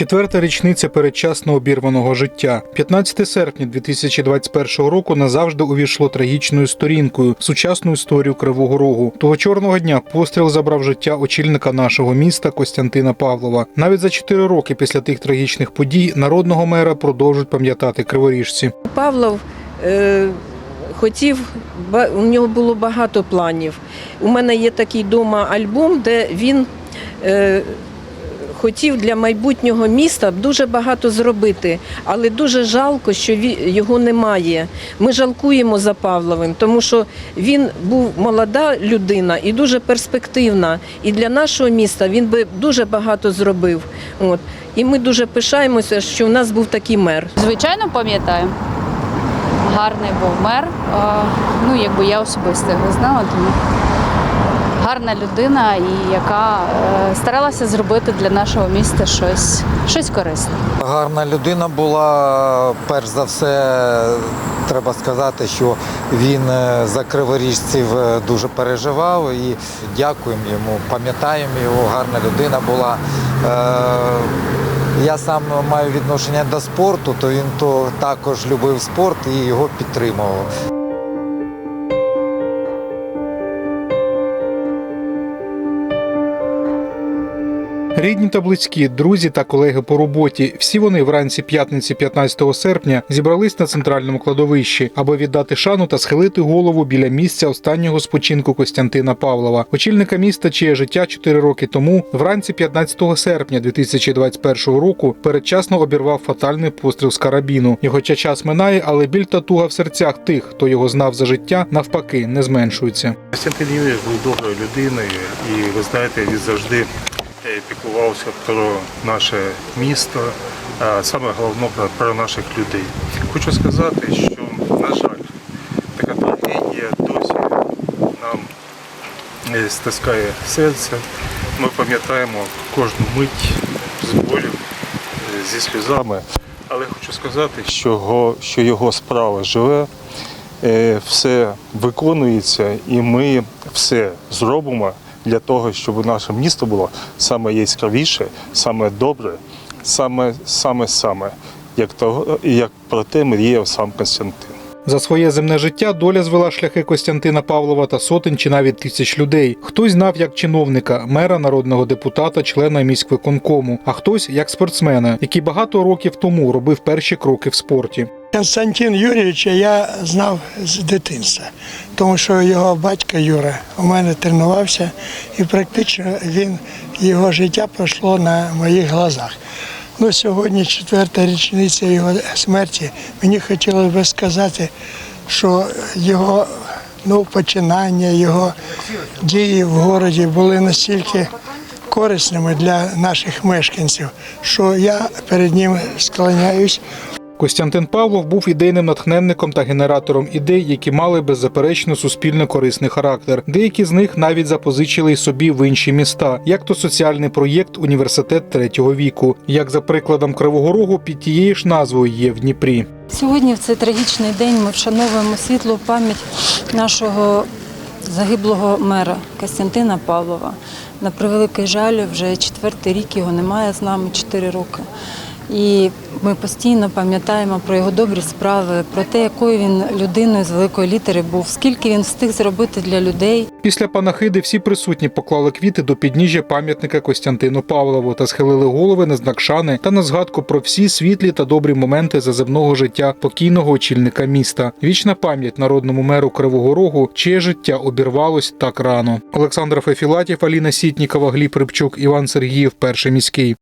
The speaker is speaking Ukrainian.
Четверта річниця передчасно обірваного життя. 15 серпня 2021 року назавжди увійшло трагічною сторінкою в сучасну історію Кривого Рогу. Того чорного дня постріл забрав життя очільника нашого міста Костянтина Павлова. Навіть за 4 роки після тих трагічних подій народного мера продовжують пам'ятати криворіжці. Павлов е, хотів, у нього було багато планів. У мене є такий дома альбом, де він е, хотів для майбутнього міста дуже багато зробити, але дуже жалко, що його немає. Ми жалкуємо за Павловим, тому що він був молода людина і дуже перспективна. І для нашого міста він би дуже багато зробив. От. І ми дуже пишаємося, що в нас був такий мер. Звичайно, пам'ятаю. Гарний був мер. Е, Ну, якби я особисто його знала, тому гарна людина, і яка е, старалася зробити для нашого міста щось, щось корисне. Гарна людина була. Перш за все, треба сказати, що він е, за криворіжців е, дуже переживав і дякуємо йому, пам'ятаємо його. Гарна людина була. Я сам маю відношення до спорту, то він то також любив спорт і його підтримував. Рідні та близькі, друзі та колеги по роботі. Всі вони вранці п'ятниці 15 серпня зібрались на центральному кладовищі, аби віддати шану та схилити голову біля місця останнього спочинку Костянтина Павлова, очільника міста, чиє життя 4 роки тому, вранці 15 серпня 2021 року, передчасно обірвав фатальний постріл з карабіну. Його ча- час минає, але біль та туга в серцях тих, хто його знав за життя, навпаки, не зменшується. Костянтин Юрійович був доброю людиною і ви знаєте, він завжди піклувався про наше місто, а саме головне про, наших людей. Хочу сказати, що, на жаль, така трагедія досі нам стискає серце. Ми пам'ятаємо кожну мить з болю, зі сльозами. Але хочу сказати, що що його справа живе, е, все виконується, і ми все зробимо для того, щоб наше місто було саме яскравіше, саме добре, саме саме саме, як того, як про те мріяв сам Константин. За своє земне життя доля звела шляхи Костянтина Павлова та сотень чи навіть тисяч людей. Хтось знав як чиновника, мера, народного депутата, члена міськвиконкому, а хтось як спортсмена, який багато років тому робив перші кроки в спорті. Константин Юрійовича я знав з дитинства, тому що його батько Юра у мене тренувався, і практично він його життя пройшло на моїх глазах. Ну, сьогодні четверта річниця його смерті. Мені хотілося б сказати, що його ну, починання, його дії в місті були настільки корисними для наших мешканців, що я перед ним склоняюсь. Костянтин Павлов був ідейним натхненником та генератором ідей, які мали беззаперечно суспільно корисний характер. Деякі з них навіть запозичили й собі в інші міста, як то соціальний проєкт Університет третього віку, як за прикладом Кривого Рогу під тією ж назвою є в Дніпрі. Сьогодні, в цей трагічний день, ми вшановуємо світлу пам'ять нашого загиблого мера Костянтина Павлова. На превеликий жаль, вже четвертий рік його немає з нами, чотири роки. І ми постійно пам'ятаємо про його добрі справи, про те, якою він людиною з великої літери був, скільки він встиг зробити для людей. Після панахиди всі присутні поклали квіти до підніжжя пам'ятника Костянтину Павлову та схилили голови на знак шани та на згадку про всі світлі та добрі моменти заземного життя покійного очільника міста. Вічна пам'ять народному меру Кривого Рогу, чиє життя обірвалось так рано. Олександр Фефілатів, Аліна Сітнікова, Гліб Рибчук, Іван Сергіїв, перший міський.